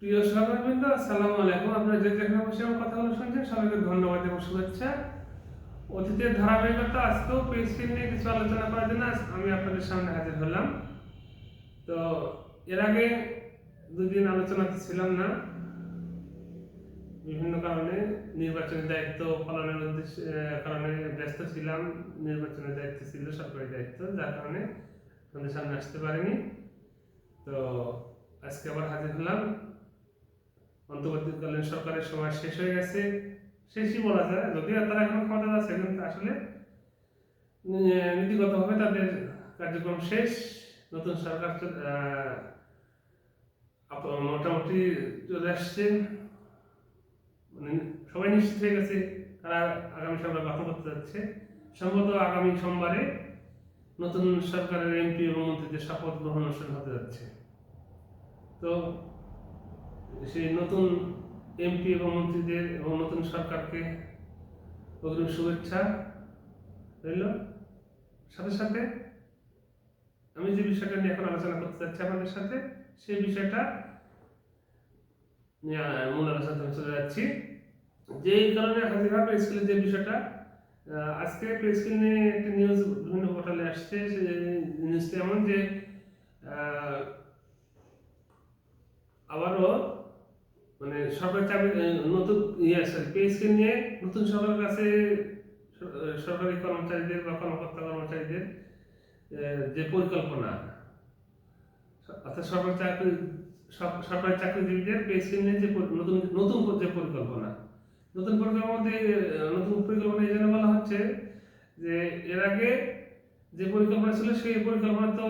প্রিয় সহকর্মীবৃন্দ আসসালামু আলাইকুম। আপনারা যে যেখানে বসে আমার কথাগুলো শুনছেন, সবাইকে ধন্যবাদ এবং শুভেচ্ছা। অতীতের ধারাবাহিকতা, আজকেও পেস্টিং নিয়ে কিছু আলোচনা করার জন্য আমি আপনাদের সামনে হাজির হলাম। তো, এর আগে দুদিন আলোচনাতে ছিলাম না। বিভিন্ন কারণে নির্বাচনী দায়িত্ব পালনের কারণে ব্যস্ত ছিলাম। নির্বাচনের দায়িত্ব ছিল, সরকারি দায়িত্ব, যার কারণে আপনাদের সামনে আসতে পারিনি। তো, আজকে আবার হাজির হলাম। অন্তর্বর্তীকালীন সরকারের সময় শেষ হয়ে গেছে। শেষই বলা যায়, যদিও তারা এখন ক্ষমতা আছে, কিন্তু আসলে নীতিগতভাবে তাদের কার্যক্রম শেষ। নতুন সরকার মোটামুটি চলে আসছে। মানে সবাই নিশ্চিত হয়ে গেছে, তারা আগামী সরকার গঠন করতে যাচ্ছে। সম্ভবত আগামী সোমবারে নতুন সরকারের এমপি এবং মন্ত্রীদের শপথ গ্রহণ অনুষ্ঠান হতে যাচ্ছে। তো সেই নতুন এমপি এবং মন্ত্রীদের এবং নতুন সরকারকে অগ্রিম শুভেচ্ছা রইল। সাথে সাথে আমি যে বিষয়টা নিয়ে এখন আলোচনা করতে চাচ্ছি আপনাদের সাথে, সেই বিষয়টা মূল আলোচনাতে আমি চলে যাচ্ছি। যে কারণে হাজিরা পে স্কুলের যে বিষয়টা আজকে পে স্কুল নিয়ে একটা নিউজ বিভিন্ন পোর্টালে আসছে। সেই নিউজটা এমন যে আবারও মানে সরকারি চাকরি নতুন ইয়ে সরি পে স্কেল নিয়ে নতুন সরকারের কাছে সরকারি কর্মচারীদের বা কর্মকর্তা কর্মচারীদের যে পরিকল্পনা অর্থাৎ সরকারি চাকরি সরকারি চাকরিজীবীদের পে স্কেল নিয়ে যে নতুন নতুন যে পরিকল্পনা, নতুন পরিকল্পনার মধ্যে নতুন পরিকল্পনা এই জন্য বলা হচ্ছে যে এর আগে যে পরিকল্পনা ছিল, সেই পরিকল্পনা তো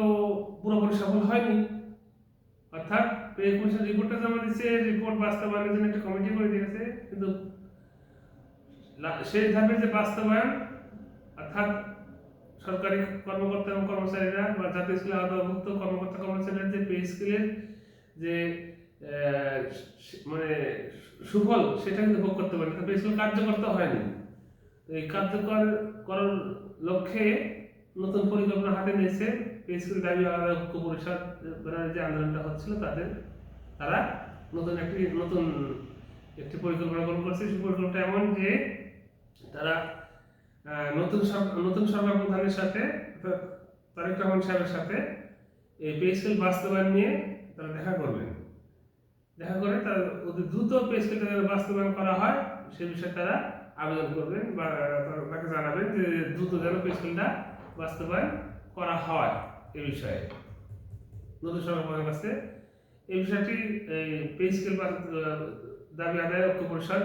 পুরোপুরি সফল হয়নি। অর্থাৎ পে কমিশন রিপোর্টটা জমা দিচ্ছে রিপোর্ট বাস্তবায়নের জন্য একটা কমিটি করে দিয়েছে, কিন্তু সেই ধাপের যে বাস্তবায়ন, অর্থাৎ সরকারি কর্মকর্তা এবং কর্মচারীরা বা জাতীয় স্কুলে আওতাভুক্ত কর্মকর্তা কর্মচারীরা যে পে স্কেলের যে মানে সুফল, সেটা কিন্তু ভোগ করতে পারেনি। পে স্কেল কার্যকর তো হয়নি। এই কার্যকর করার লক্ষ্যে নতুন পরিকল্পনা হাতে নিয়েছে। পেস্কুল দাবি আলাদা ঐক্য পরিষদ যে আন্দোলনটা হচ্ছিল তাদের, তারা নতুন একটি নতুন একটি পরিকল্পনা গ্রহণ করছে। সেই পরিকল্পনা এমন যে তারা নতুন নতুন সরকার প্রধানের সাথে তারেক রহমান সাহেবের সাথে এই পেস্কেল বাস্তবায়ন নিয়ে তারা দেখা করবেন দেখা করে তারা, অতি দ্রুত পেস্কেলটা যেন বাস্তবায়ন করা হয়, সে বিষয়ে তারা আবেদন করবেন বা তাকে জানাবেন যে দ্রুত যেন পেস্কেলটা বাস্তবায়ন করা হয় এ বিষয়ে। নতুন সরকারের কাছে এই বিষয়টি এই দাবি আদায়, ঐক্য পরিষদ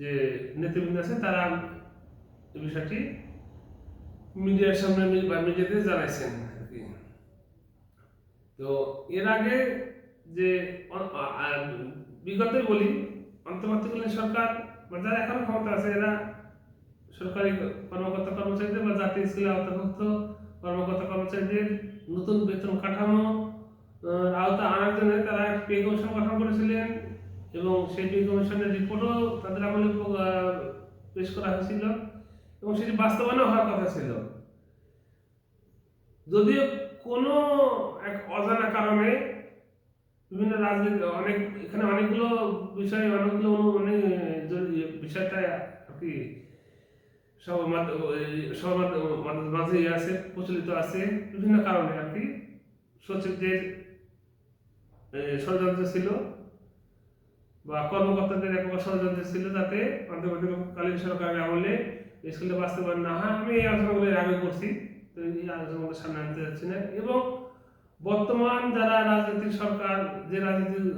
যে নেতৃবৃন্দ আছে তারা এই বিষয়টি মিডিয়ার সামনে বা মিডিয়াতে জানাইছেন তো এর আগে যে বিগতই বলি, অন্তর্বর্তীকালীন সরকার যারা এখন ক্ষমতা আছে, এরা সরকারি কর্মকর্তা কর্মচারীদের বা জাতীয় স্কুলে আওতাভুক্ত কর্মকর্তা কর্মচারীদের নতুন বেতন কাঠামো আওতা আনার জন্য তারা পে কমিশন গঠন করেছিলেন এবং সেই পে কমিশনের রিপোর্টও তাদের আমলে পেশ করা হয়েছিল এবং সেটি বাস্তবায়নও হওয়ার কথা ছিল। যদিও কোনো এক অজানা কারণে বিভিন্ন রাজনীতি, অনেক, এখানে অনেকগুলো বিষয় অনেকগুলো অনু- মানে যে বিষয়টা আর কি সব মাধ্য- এই সব মাধ্য- মাধ্য- মাঝে আছে, প্রচলিত আছে, বিভিন্ন কারণে আর কি। সচিবদের ষড়যন্ত্র ছিল বা কর্মকর্তাদের এক প্রকার ষড়যন্ত্র ছিল যাতে অন্তর্বর্তীকালীন সরকারের আমলে স্কুলটা বাস্তবায়ন না হয়। আমি এই আলোচনাগুলো এর আগে করছি, তো এই আলোচনাগুলো সামনে আনতে যাচ্ছি না। এবং বর্তমান যারা রাজনৈতিক সরকার, যে রাজনৈতিক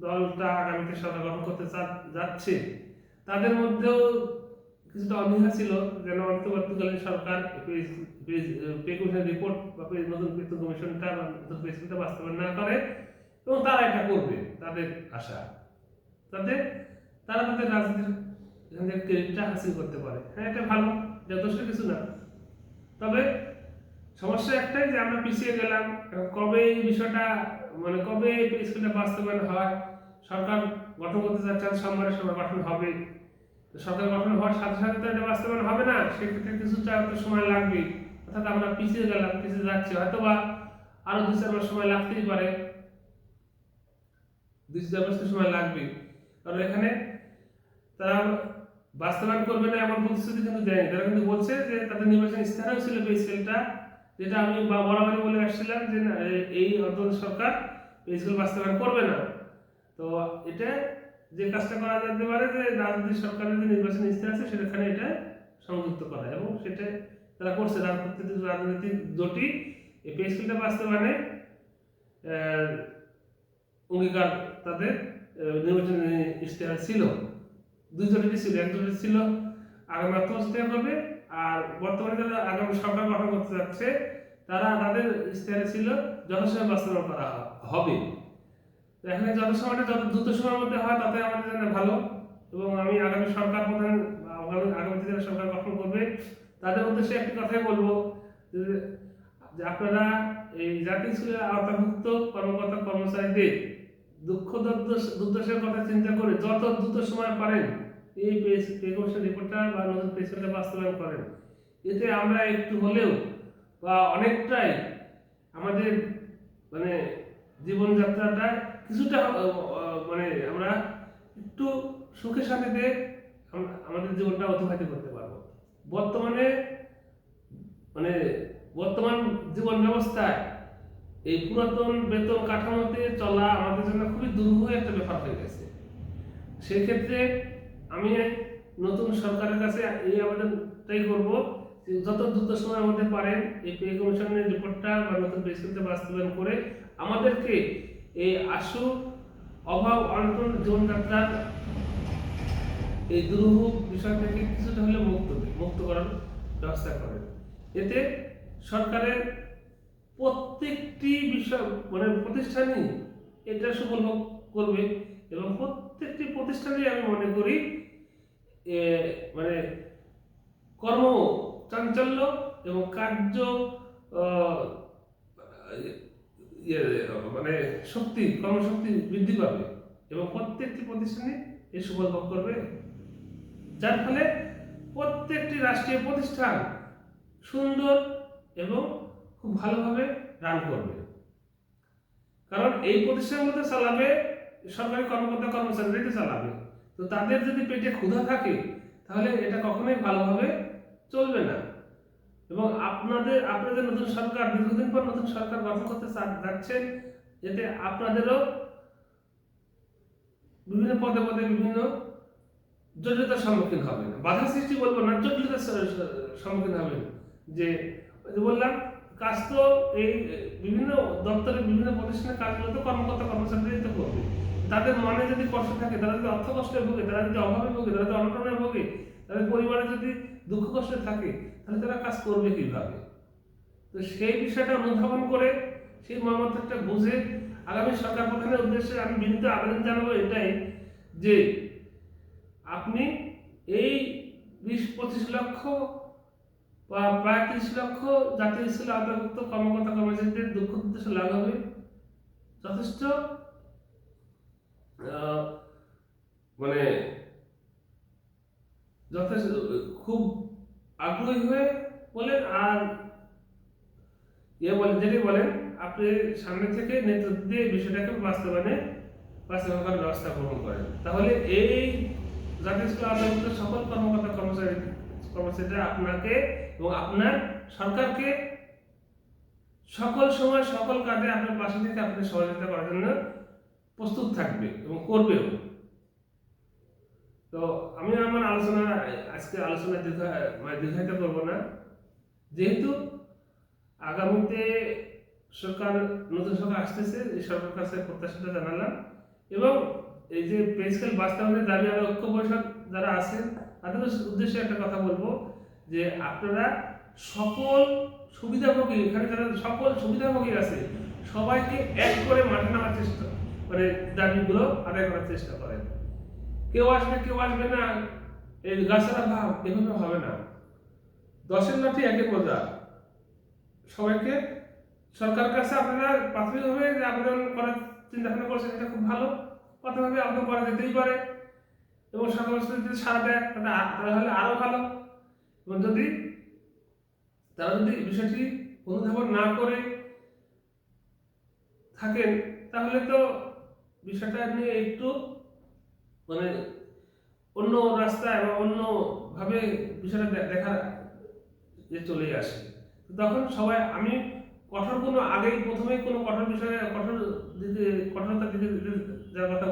দলটা আগামীতে সরকার গঠন করতে যাচ্ছে, তাদের মধ্যেও কিছুটা অনীহা ছিল যেন অন্তর্বর্তীকালীন সরকার পে রিপোর্ট বা পে- নতুন বেতন কমিশনটা বা নতুন পেশনটা বাস্তবায়ন না করে এবং তারা এটা করবে, তাদের আশা। তাতে, তারা তাদের রাজনীতির ক্রেডিটটা হাসিল করতে পারে। হ্যাঁ এটা ভালো, যথেষ্ট কিছু না। তবে সমস্যা একটাই যে আমরা পিছিয়ে গেলাম কবে এই বিষয়টা মানে কবে এই স্কুলটা বাস্তবায়ন হয়, সরকার গঠন করতে যাচ্ছেন সোমবারে সরকার গঠন হবে তো সরকার গঠন হওয়ার সাথে সাথে তো এটা বাস্তবায়ন হবে না সেক্ষেত্রে কিছুটা তো সময় লাগবে অর্থাৎ আমরা পিছিয়ে গেলাম পিছিয়ে যাচ্ছি। হয়তো বা আরও দু চার মাস সময় লাগতেই পারে। দুই চার বছর সময় লাগবে কারণ এখানে তারা বাস্তবায়ন করবে না এমন প্রতিশ্রুতি কিন্তু দেয়নি। তারা কিন্তু বলছে যে তাদের নির্বাচন ইস্তাহারও ছিল পে স্কেলটা যেটা আমি বরাবরই বলে আসছিলাম যে না, এই অন্তত সরকার পে বাস্তবায়ন করবে না। তো এটা যে কাজটা করা যেতে পারে যে রাজনৈতিক সরকারের যে নির্বাচন ইস্তাহার আছে, সেখানে এটা সংযুক্ত করা এবং সেটা তারা করছে। রাজনৈতিক রাজনৈতিক জোটই এই পে স্কেলটা বাস্তবায়নে অঙ্গীকার তাদের নির্বাচনী ইশতেহার ছিল। দুই জোটেরই ছিল, এক জোটের ছিল আগামী অর্থবর্ষে হবে আর বর্তমানে যারা আগামী সরকার গঠন করতে যাচ্ছে, তারা তাদের ইশতেহারে ছিল, যথাসময় বাস্তবায়ন করা হবে। এখানে যত সময়টা যত দ্রুত সময়ের মধ্যে হয় তাতে আমাদের জন্য ভালো। এবং আমি আগামী সরকার প্রধান আগামী দিনে সরকার গঠন করবে। তাদের উদ্দেশ্যে একটি কথাই বলব, যে আপনারা এই জাতীয় স্কুলের আওতাভুক্ত কর্মকর্তা, কর্মচারীদের দুঃখ, দুর্দশ- দুর্দশার কথা চিন্তা করে যত দ্রুত সময় পারেন এই পে কমিশন রিপোর্টটা বা নতুন পেশনটা বাস্তবায়ন করেন। এতে আমরা একটু হলেও বা অনেকটাই আমাদের মানে জীবনযাত্রাটা কিছুটা মানে আমরা একটু সুখে শান্তিতে আমাদের জীবনটা অতিবাহিত করতে পারব। বর্তমানে মানে বর্তমান জীবন ব্যবস্থায় এই পুরাতন বেতন কাঠামোতে চলা আমাদের জন্য খুবই দুর্বহ একটা ব্যাপার হয়ে গেছে। সেক্ষেত্রে আমি নতুন সরকারের কাছে এই আবেদনটাই করব যত দ্রুত সময়ের মধ্যে পারেন এই পে কমিশনের রিপোর্টটা বা নতুন প্রেসক্রিপ্টটা বাস্তবায়ন করে আমাদেরকে এই আশু অভাব অনটন জীবনযাত্রার এই দুরূহ বিষয় থেকে কিছুটা হলে মুক্ত মুক্ত করার ব্যবস্থা করেন। এতে সরকারের প্রত্যেকটি বিষয় মানে প্রতিষ্ঠানই এটা সুফল করবে এবং প্রত্যেকটি প্রতিষ্ঠানেই আমি মনে করি মানে কর্ম চাঞ্চল্য এবং কার্য ইয়ে, মানে শক্তি কর্মশক্তি বৃদ্ধি পাবে এবং প্রত্যেকটি প্রতিষ্ঠানে এই সুফল ভোগ করবে। যার ফলে প্রত্যেকটি রাষ্ট্রীয় প্রতিষ্ঠান সুন্দর এবং খুব ভালোভাবে রান করবে। কারণ এই প্রতিষ্ঠানগুলোতে চালাবে সরকারি কর্মকর্তা কর্মচারীরাই চালাবে। তো তাদের যদি পেটে ক্ষুধা থাকে তাহলে এটা কখনোই ভালোভাবে চলবে না। এবং আপনাদের আপনাদের নতুন সরকার, দীর্ঘদিন পর নতুন সরকার গঠন করতে যাচ্ছেন এতে আপনাদেরও বিভিন্ন পদে পদে বিভিন্ন জটিলতার সম্মুখীন হবেন। বাধা সৃষ্টি বলব না, জটিলতার সম্মুখীন হবেন। যে বললাম, কাজ তো এই, বিভিন্ন দপ্তরের বিভিন্ন প্রতিষ্ঠানের কাজগুলো তো কর্মকর্তা, কর্মচারীরাই তো করবে। তাদের মনে যদি কষ্ট থাকে, তারা যদি অর্থ কষ্টে ভোগে, তারা যদি অভাবে ভোগে, তারা যদি অনটনে ভোগে, তাদের পরিবারে যদি দুঃখ কষ্টে থাকে তাহলে তারা কাজ করবে কীভাবে? তো সেই বিষয়টা অনুধাবন করে সেই মর্মার্থটা বুঝে আগামী সরকার প্রধানের উদ্দেশ্যে আমি বিনীত আবেদন জানাব এটাই যে আপনি এই বিশ, পঁচিশ লক্ষ বা প্রায় ত্রিশ লক্ষ জাতীয় স্কুলে আওতাভুক্ত কর্মকর্তা কর্মচারীদের দুঃখ উদ্দেশ্য লাভ হবে। যথেষ্ট মানে যথেষ্ট, খুব আগ্রহী হয়ে বলেন, আর ইয়ে বলেন, যেটি বলেন, আপনি সামনে থেকে নেতৃত্ব দিয়ে বিষয়টাকে বাস্তবায়নে বাস্তবায়ন করার ব্যবস্থা গ্রহণ করেন। তাহলে এই জাতীয় স্কুল আদালত সকল কর্মকর্তা কর্মচারী, কর্মচারীরা আপনাকে এবং আপনার সরকারকে সকল সময় সকল কাজে আপনার পাশে থেকে আপনাদের সহযোগিতা করার জন্য প্রস্তুত থাকবে এবং করবেও। তো আমি আমার আলোচনা, আজকে আলোচনা মানে দীর্ঘায়িত করব না। যেহেতু আগামীতে সরকার, নতুন সরকার আসতেছে, এই সরকার কাছে প্রত্যাশাটা জানালাম। এবং এই যে পে স্কেল বাস্তবায়নের দাবি আর ঐক্য পরিষদ যারা আছেন, তাদের উদ্দেশ্যে একটা কথা বলব, যে আপনারা সকল সুবিধাভোগী, এখানে যারা সকল সুবিধাভোগী আছে, সবাইকে এক করে মাঠে নামার চেষ্টা মানে দাবিগুলো আদায় করার চেষ্টা করেন। কেউ আসবে কেউ আসবে না। এই গাছেরা ভাব এভাবে হবে না। দশের লাঠি একে বোঝা সবাইকে সরকার কাছে আপনারা প্রাথমিকভাবে যে আবেদন করার চিন্তা ভাবনা করছেন, এটা খুব ভালো। প্রাথমিকভাবে আবেদন করা যেতেই পারে। এবং সরকার যদি সারা দেয় তাহলে আ- তাহলে আরও ভালো। এবং যদি তারা যদি বিষয়টি অনুধাবন না করে থাকেন, তাহলে তো বিষয়টা নিয়ে একটু মানে অন্য রাস্তায় বা অন্য ভাবে বিষয়টা দেখা যে চলে আসে। তখন সবাই, আমি কঠোর কোনো, আগেই প্রথমে কোনো কঠোর বিষয়ে, কঠোর দিকে, কঠোরতা দিকে দিকে যাওয়ার কথা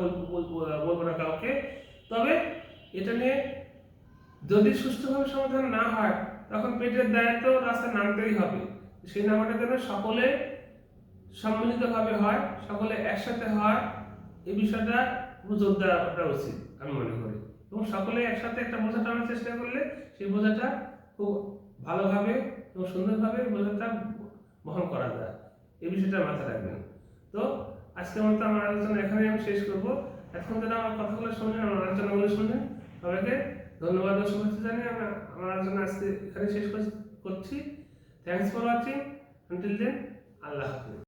বলব না কাউকে। তবে এটা নিয়ে যদি সুষ্ঠুভাবে সমাধান না হয়, তখন পেটের দায়িত্ব রাস্তায় নামতেই হবে। সেই নামাটা যেন সকলে সম্মিলিতভাবে হয়, সকলে একসাথে হয় এই বিষয়টা জোর দেওয়াটা উচিত, আমি মনে করি। এবং সকলে একসাথে একটা বোঝা টানার চেষ্টা করলে সেই বোঝাটা খুব ভালোভাবে এবং সুন্দরভাবে বোঝাটা বহন করা যায়। এই বিষয়টা মাথায় রাখবেন। তো আজকের মতো আমার আলোচনা এখানে আমি শেষ করব। এখন যারা আমার কথাগুলো শুনলেন, আমার আলোচনাগুলো শুনলেন। সবাইকে ধন্যবাদ ও শুভেচ্ছা জানিয়ে আমি আমার আলোচনা আজকে এখানে শেষ করছি। Thanks for watching until then Allah Hafiz.